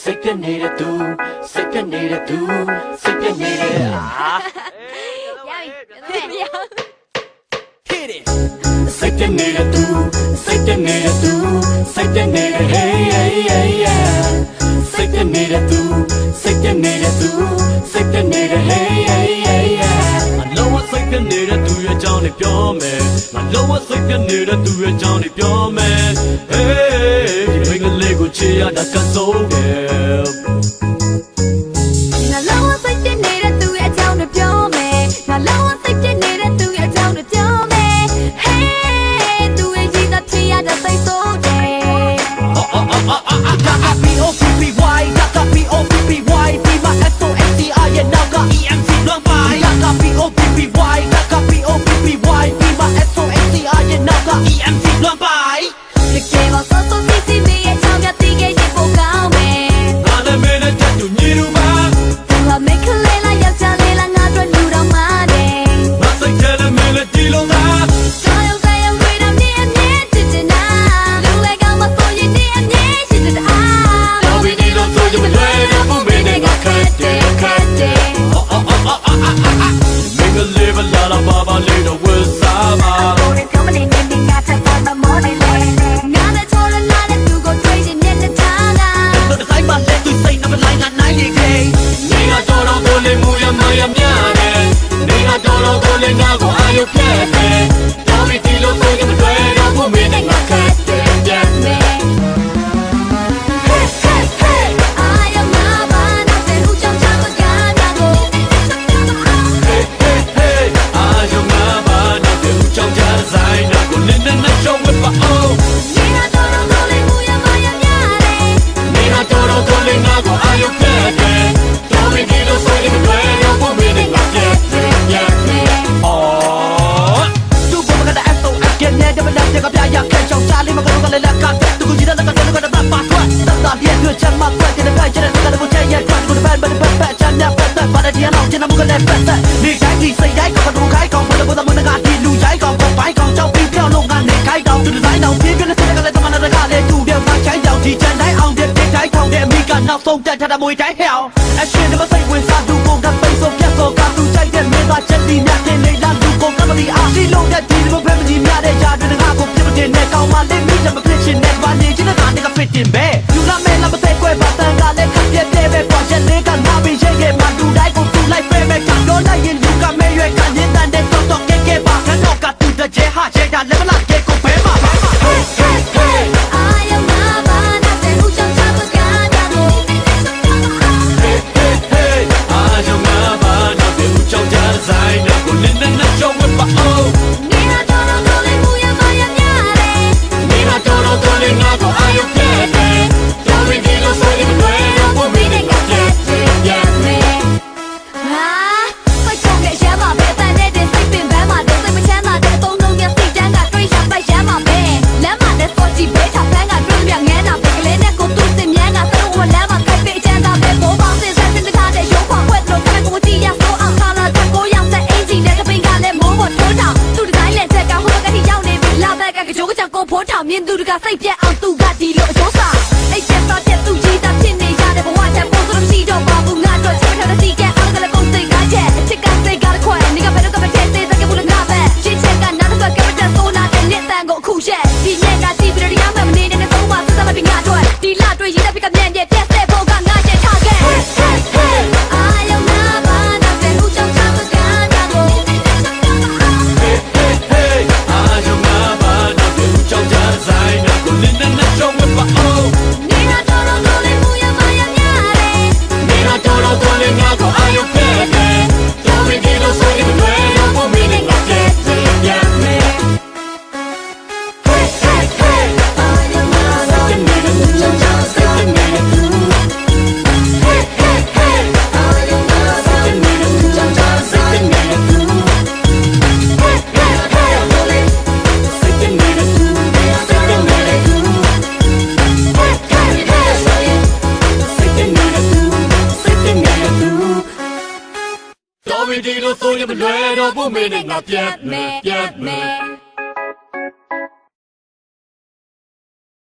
စိတ်ပြနေတဲ့သူစိတ်ပြနေတဲ့သူစိတ်ပြနေတဲ့အာရပြီရပြီ Hit it စိတ်ပြနေတဲ့သူစိတ်ပြနေတဲ့သူစိတ်ပြနေတဲ့ Hey hey hey yeah စိတ်ပြနေတဲ့သူစိတ်ပြနေတဲ့သူစိတ်ပြနေတဲ့ Hey hey hey yeah အလုံးဝစိတ်ပြနေတဲ့သူရဲ့အကြောင်းတွေပြောမယ်မလုံးဝစိတ်ပြနေတဲ့သူရဲ့အကြောင်းတွေပြောမယ် Hey chia đặt cân dấu đẹp မှာပြည့်ပြည့်ချမ်းမှာပြည့်တဲ့ကြိုက်တဲ့တက်တဲ့ဘုတ်ရဲ့ track ကိုဘယ်ဘယ်ဘယ်ဘယ်ချမ်းရပတ်သက်ပါတဲ့ဒီအောင်ချင်မှုကလည်းပတ်သက်ဒီတိုင်းဒီစိတ်ရိုက်ကတော့ခိုင်ကောင်ဘယ်လိုဘယ်မှာငါဒီလူရိုက်ကောင်ဘယ်ပိုင်းကောင်ကြောက်ပြီးပြောင်းလို့ငါနေခိုင်ကောင်သူဒီဇိုင်းအောင်ပြည့်ပြည့်နဲ့ဆက်ကလည်းတမန်တော်ကလည်းသူ့ရဲ့မှာခိုင်ကောင်ဒီချမ်းတိုင်းအောင်တဲ့တိတ်တိုင်းကောင်တဲ့အမိကနောက်ဆုံးတက်ထားတဲ့မွေတိုင်းဟဲအောင်အရှင်ဒီမစိတ်ဝင်စားသူကိုကပိတ်ဆိုပြတ်ဆိုကသူကြိုက်တဲ့မင်းသားချက်တီနဲ့တင်လေးလားသူကိုကမလီအားဒီလုံးတဲ့ဒီလိုဖဲမကြီးများတဲ့ယာတွင်ငါကိုပြစ်မတင်နဲ့ကောင်မလေးမိတယ်မဖြစ်ရှင်နဲ့ပါနေချင်တဲ့ငါနဲ့ကဖြစ်တင်ပဲ တဲ့တဲ့ပဲကွာချက်လေးကနာပြီးရဲ့ရဲ့မှာတူတိုင်းကိုတူလိုက်ပဲပဲကတော့လိုက်ရင်လူကမဲရွယ်ကည ထောင်မြင်သူတကစိတ်ပြက်အောင်သူကဒီလိုအကျိုးစာအိတ်ပြက်သားပြက်သူကြီးသားဖြစ်နေရတဲ့ဘဝချက်ပို့ဆိုလို့ရှိတော့ပါဘူးငါတို့ချေထားတဲ့စီကဲအောင်ကလေး တော်ပြီဒီလိုဆိုရင်မလွယ်တော့ဘူးမင်းနဲ့ငါပြတ်မယ်ပြတ်မယ်